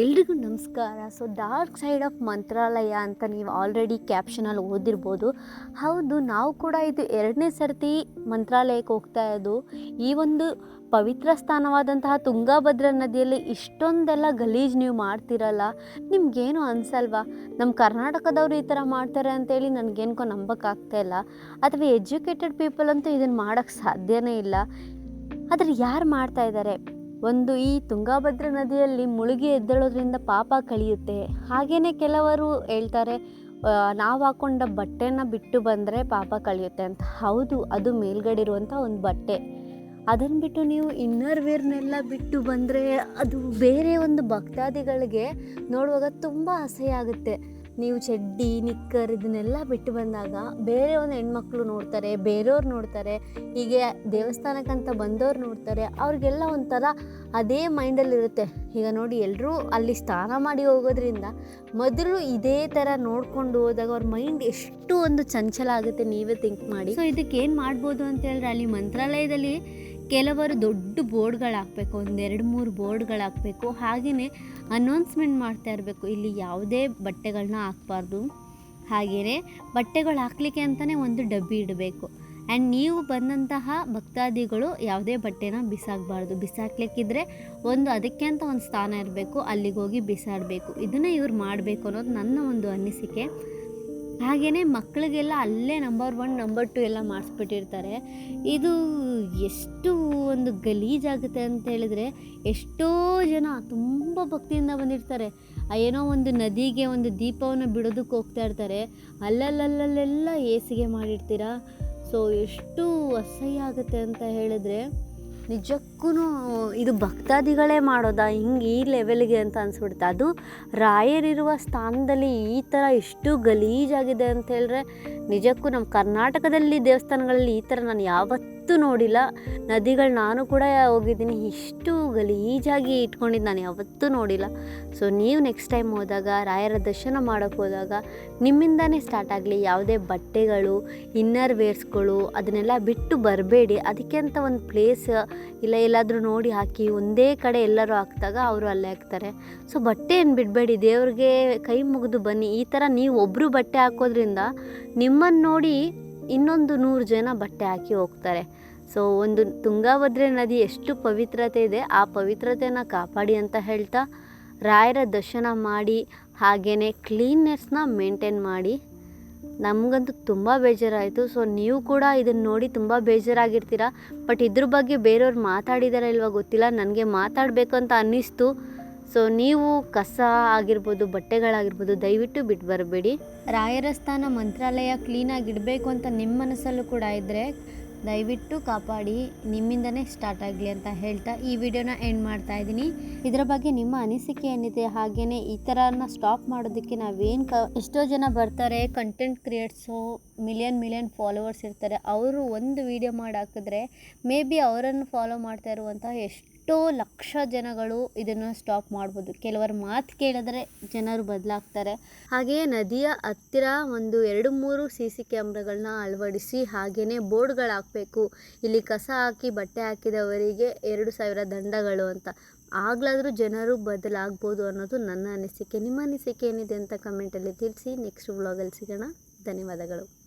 ಎಲ್ರಿಗೂ ನಮಸ್ಕಾರ. So dark side of Mantralaya ಅಂತ ನೀವು ಆಲ್ರೆಡಿ ಕ್ಯಾಪ್ಷನಲ್ಲಿ ಓದಿರ್ಬೋದು. ಹೌದು, ನಾವು ಕೂಡ ಇದು ಎರಡನೇ ಸರ್ತಿ ಮಂತ್ರಾಲಯಕ್ಕೆ ಹೋಗ್ತಾ ಇದ್ದು ಈ ಒಂದು ಪವಿತ್ರ ಸ್ಥಾನವಾದಂತಹ ತುಂಗಾಭದ್ರಾ ನದಿಯಲ್ಲಿ ಇಷ್ಟೊಂದೆಲ್ಲ ಗಲೀಜು ನೀವು ಮಾಡ್ತಿರಲ್ಲ, ನಿಮ್ಗೇನು ಅನ್ಸಲ್ವಾ? ನಮ್ಮ ಕರ್ನಾಟಕದವರು ಈ ಥರ ಮಾಡ್ತಾರೆ ಅಂತೇಳಿ ನನಗೇನ್ಕೋ ನಂಬಕ್ಕಾಗ್ತಾ ಇಲ್ಲ. ಅಥವಾ ಎಜುಕೇಟೆಡ್ ಪೀಪಲ್ ಅಂತೂ ಇದನ್ನು ಮಾಡೋಕ್ಕೆ ಸಾಧ್ಯವೇ ಇಲ್ಲ. ಆದರೆ ಯಾರು ಮಾಡ್ತಾ ಇದ್ದಾರೆ ಒಂದು ಈ ತುಂಗಾಭದ್ರ ನದಿಯಲ್ಲಿ ಮುಳುಗಿ ಎದ್ದೇಳೋದ್ರಿಂದ ಪಾಪ ಕಳಿಯುತ್ತೆ. ಹಾಗೆಯೇ ಕೆಲವರು ಹೇಳ್ತಾರೆ ನಾವು ಹಾಕೊಂಡ ಬಟ್ಟೆನ ಬಿಟ್ಟು ಬಂದರೆ ಪಾಪ ಕಳಿಯುತ್ತೆ ಅಂತ. ಹೌದು, ಅದು ಮೇಲ್ಗಡೆ ಇರುವಂಥ ಒಂದು ಬಟ್ಟೆ. ಅದನ್ನು ಬಿಟ್ಟು ನೀವು ಇನ್ನರ್ ವೇರ್ನೆಲ್ಲ ಬಿಟ್ಟು ಬಂದರೆ ಅದು ಬೇರೆ ಒಂದು ಭಕ್ತಾದಿಗಳಿಗೆ ನೋಡುವಾಗ ತುಂಬ ಅಸಹ್ಯ ಆಗುತ್ತೆ. ನೀವು ಚಡ್ಡಿ, ನಿಕ್ಕರ್ ಇದನ್ನೆಲ್ಲ ಬಿಟ್ಟು ಬಂದಾಗ ಬೇರೆ ಒಂದು ಹೆಣ್ಮಕ್ಳು ನೋಡ್ತಾರೆ, ಬೇರೆಯವ್ರು ನೋಡ್ತಾರೆ, ಹೀಗೆ ದೇವಸ್ಥಾನಕ್ಕಂತ ಬಂದವ್ರು ನೋಡ್ತಾರೆ, ಅವ್ರಿಗೆಲ್ಲ ಒಂಥರ ಅದೇ ಮೈಂಡಲ್ಲಿರುತ್ತೆ ಈಗ ನೋಡಿ ಎಲ್ಲರೂ ಅಲ್ಲಿ ಸ್ನಾನ ಮಾಡಿ ಹೋಗೋದ್ರಿಂದ ಮೊದಲು ಇದೇ ಥರ ನೋಡ್ಕೊಂಡು ಹೋದಾಗ ಅವ್ರ ಮೈಂಡ್ ಎಷ್ಟು ಒಂದು ಚಂಚಲ ಆಗುತ್ತೆ ನೀವೇ ಥಿಂಕ್ ಮಾಡಿ. ಸೊ ಇದಕ್ಕೆ ಏನು ಮಾಡ್ಬೋದು ಅಂತ ಹೇಳಿದ್ರೆ, ಅಲ್ಲಿ ಮಂತ್ರಾಲಯದಲ್ಲಿ ಕೆಲವರು ದೊಡ್ಡ ಬೋರ್ಡ್ಗಳು ಹಾಕಬೇಕು ಒಂದೆರಡು ಮೂರು ಬೋರ್ಡ್ಗಳು ಹಾಕಬೇಕು ಹಾಗೆಯೇ ಅನೌನ್ಸ್ಮೆಂಟ್ ಮಾಡ್ತಾ ಇರಬೇಕು. ಇಲ್ಲಿ ಯಾವುದೇ ಬಟ್ಟೆಗಳನ್ನ ಹಾಕಬಾರ್ದು. ಹಾಗೆಯೇ ಬಟ್ಟೆಗಳು ಹಾಕ್ಲಿಕ್ಕೆ ಅಂತಲೇ ಒಂದು ಡಬ್ಬಿ ಇಡಬೇಕು. ಆ್ಯಂಡ್ ನೀವು ಬಂದಂತಹ ಭಕ್ತಾದಿಗಳು ಯಾವುದೇ ಬಟ್ಟೆನ ಬಿಸಾಕಬಾರ್ದು. ಬಿಸಾಕ್ಲಿಕ್ಕಿದ್ರೆ ಒಂದು ಅದಕ್ಕೆ ಅಂತ ಒಂದು ಸ್ಥಾನ ಇರಬೇಕು. ಅಲ್ಲಿಗೆ ಹೋಗಿ ಬಿಸಾಡಬೇಕು. ಇದನ್ನು ಇವ್ರು ಮಾಡಬೇಕು ಅನ್ನೋದು ನನ್ನ ಒಂದು ಅನಿಸಿಕೆ. ಹಾಗೆಯೇ ಮಕ್ಕಳಿಗೆಲ್ಲ ಅಲ್ಲೇ ನಂಬರ್ ಒನ್ ನಂಬರ್ ಟು ಎಲ್ಲ ಮಾಡಿಸ್ಬಿಟ್ಟಿರ್ತಾರೆ. ಇದು ಎಷ್ಟು ಒಂದು ಗಲೀಜಾಗುತ್ತೆ ಅಂತ ಹೇಳಿದ್ರೆ ಎಷ್ಟೋ ಜನ ತುಂಬ ಭಕ್ತಿಯಿಂದ ಬಂದಿರ್ತಾರೆ. ಏನೋ ಒಂದು ನದಿಗೆ ಒಂದು ದೀಪವನ್ನು ಬಿಡೋದಕ್ಕೆ ಹೋಗ್ತಾ ಇರ್ತಾರೆ. ಅಲ್ಲಲ್ಲಲ್ಲೆಲ್ಲ ಏಸಿಗೆ ಮಾಡಿರ್ತೀರ? ಸೊ ಎಷ್ಟು ಅಸಹ್ಯ ಆಗುತ್ತೆ ಅಂತ ಹೇಳಿದ್ರೆ ನಿಜಕ್ಕೂ ಇದು ಭಕ್ತಾದಿಗಳೇ ಮಾಡೋದಾ? ಹಿಂಗೆ ಈ ಲೆವೆಲ್ಗೆ ಅಂತ ಅನಿಸ್ಬಿಡುತ್ತೆ. ಅದು ರಾಯರಿರುವ ಸ್ಥಾನದಲ್ಲಿ ಈ ಥರ ಇಷ್ಟು ಗಲೀಜಾಗಿದೆ ಅಂತ ಹೇಳಿದ್ರೆ ನಿಜಕ್ಕೂ ನಮ್ಮ ಕರ್ನಾಟಕದಲ್ಲಿ ದೇವಸ್ಥಾನಗಳಲ್ಲಿ ಈ ಥರ ನಾನು ಯಾವತ್ತೂ ನೋಡಿಲ್ಲ. ನದಿಗಳು ನಾನು ಕೂಡ ಹೋಗಿದ್ದೀನಿ. ಇಷ್ಟು ಗಲೀಜಾಗಿ ಇಟ್ಕೊಂಡಿದ್ದು ನಾನು ಯಾವತ್ತೂ ನೋಡಿಲ್ಲ. ಸೊ ನೀವು ನೆಕ್ಸ್ಟ್ ಟೈಮ್ ಹೋದಾಗ, ರಾಯರ ದರ್ಶನ ಮಾಡೋಕ್ಕೆ ಹೋದಾಗ, ನಿಮ್ಮಿಂದನೇ ಸ್ಟಾರ್ಟ್ ಆಗಲಿ ಯಾವುದೇ ಬಟ್ಟೆಗಳು ಇನ್ನರ್ ವೇರ್ಸ್ಗಳು ಅದನ್ನೆಲ್ಲ ಬಿಟ್ಟು ಬರಬೇಡಿ. ಅದಕ್ಕೆ ಅಂತ ಒಂದು ಪ್ಲೇಸ್ ಇಲ್ಲ, ಎಲ್ಲಾದರೂ ನೋಡಿ ಹಾಕಿ, ಒಂದೇ ಕಡೆ ಎಲ್ಲರೂ ಹಾಕಿದಾಗ ಅವರು ಅಲ್ಲೇ ಹಾಕ್ತಾರೆ. ಸೊ ಬಟ್ಟೆ ಏನು ಬಿಡಬೇಡಿ. ದೇವ್ರಿಗೆ ಕೈ ಮುಗಿದು ಬನ್ನಿ. ಈ ಥರ ನೀವು ಒಬ್ಬರು ಬಟ್ಟೆ ಹಾಕೋದ್ರಿಂದ ನಿಮ್ಮನ್ನು ನೋಡಿ ಇನ್ನೊಂದು ನೂರು ಜನ ಬಟ್ಟೆ ಹಾಕಿ ಹೋಗ್ತಾರೆ. ಸೊ ಒಂದು ತುಂಗಾಭದ್ರೆ ನದಿ ಎಷ್ಟು ಪವಿತ್ರತೆ ಇದೆ, ಆ ಪವಿತ್ರತೆಯನ್ನು ಕಾಪಾಡಿ ಅಂತ ಹೇಳ್ತಾ ರಾಯರ ದರ್ಶನ ಮಾಡಿ ಹಾಗೇ ಕ್ಲೀನ್ನೆಸ್ನ ಮೇಂಟೈನ್ ಮಾಡಿ. ನಮಗಂತೂ ತುಂಬ ಬೇಜಾರಾಯಿತು. ಸೊ ನೀವು ಕೂಡ ಇದನ್ನು ನೋಡಿ ತುಂಬ ಬೇಜಾರಾಗಿರ್ತೀರ? ಬಟ್ ಇದ್ರ ಬಗ್ಗೆ ಬೇರೆಯವ್ರು ಮಾತಾಡಿದಾರ ಇಲ್ವಾ ಗೊತ್ತಿಲ್ಲ. ನನಗೆ ಮಾತಾಡಬೇಕು ಅಂತ ಅನ್ನಿಸ್ತು. ಸೊ ನೀವು ಕಸ ಆಗಿರ್ಬೋದು, ಬಟ್ಟೆಗಳಾಗಿರ್ಬೋದು, ದಯವಿಟ್ಟು ಬಿಟ್ಟು ಬರಬೇಡಿ. ರಾಯರ ಸ್ಥಾನ ಮಂತ್ರಾಲಯ ಕ್ಲೀನಾಗಿಡಬೇಕು ಅಂತ ನಿಮ್ಮ ಮನಸ್ಸಲ್ಲೂ ಕೂಡ ಇದ್ದರೆ ದಯವಿಟ್ಟು ಕಾಪಾಡಿ, ನಿಮ್ಮಿಂದನೇ ಸ್ಟಾರ್ಟ್ ಆಗಲಿ ಅಂತ ಹೇಳ್ತಾ ಈ ವಿಡಿಯೋನ ಎಂಡ್ ಮಾಡ್ತಾ ಇದ್ದೀನಿ. ಇದರ ಬಗ್ಗೆ ನಿಮ್ಮ ಅನಿಸಿಕೆ ಏನಿದೆ ಹಾಗೆಯೇ ಈ ಥರನ ಸ್ಟಾಪ್ ಮಾಡೋದಕ್ಕೆ ನಾವೇನು ಕ, ಎಷ್ಟೋ ಜನ ಬರ್ತಾರೆ content creates million million followers ಇರ್ತಾರೆ. ಅವರು ಒಂದು ವಿಡಿಯೋ ಮಾಡಿ ಹಾಕಿದ್ರೆ ಮೇ ಬಿ ಅವರನ್ನು ಫಾಲೋ ಮಾಡ್ತಾ ಇರುವಂತಹ ಎಷ್ಟೋ ಲಕ್ಷ ಜನಗಳು ಇದನ್ನು ಸ್ಟಾಪ್ ಮಾಡ್ಬೋದು. ಕೆಲವರ ಮಾತು ಕೇಳಿದ್ರೆ ಜನರು ಬದಲಾಗ್ತಾರೆ. ಹಾಗೆಯೇ ನದಿಯ ಹತ್ತಿರ ಒಂದು ಎರಡು ಮೂರು ಸಿ ಸಿ ಕ್ಯಾಮ್ರಾಗಳನ್ನ ಅಳವಡಿಸಿ ಹಾಗೆಯೇ ಬೋರ್ಡ್ಗಳು ಹಾಕಬೇಕು ಇಲ್ಲಿ ಕಸ ಹಾಕಿ, ಬಟ್ಟೆ ಹಾಕಿದವರಿಗೆ ಎರಡು ಸಾವಿರ ದಂಡಗಳು ಅಂತ. ಆಗ್ಲಾದರೂ ಜನರು ಬದಲಾಗ್ಬೋದು ಅನ್ನೋದು ನನ್ನ ಅನಿಸಿಕೆ. ನಿಮ್ಮ ಅನಿಸಿಕೆ ಏನಿದೆ ಅಂತ ಕಮೆಂಟಲ್ಲಿ ತಿಳಿಸಿ ನೆಕ್ಸ್ಟ್ ವ್ಲಾಗಲ್ಲಿ ಸಿಗೋಣ. ಧನ್ಯವಾದಗಳು.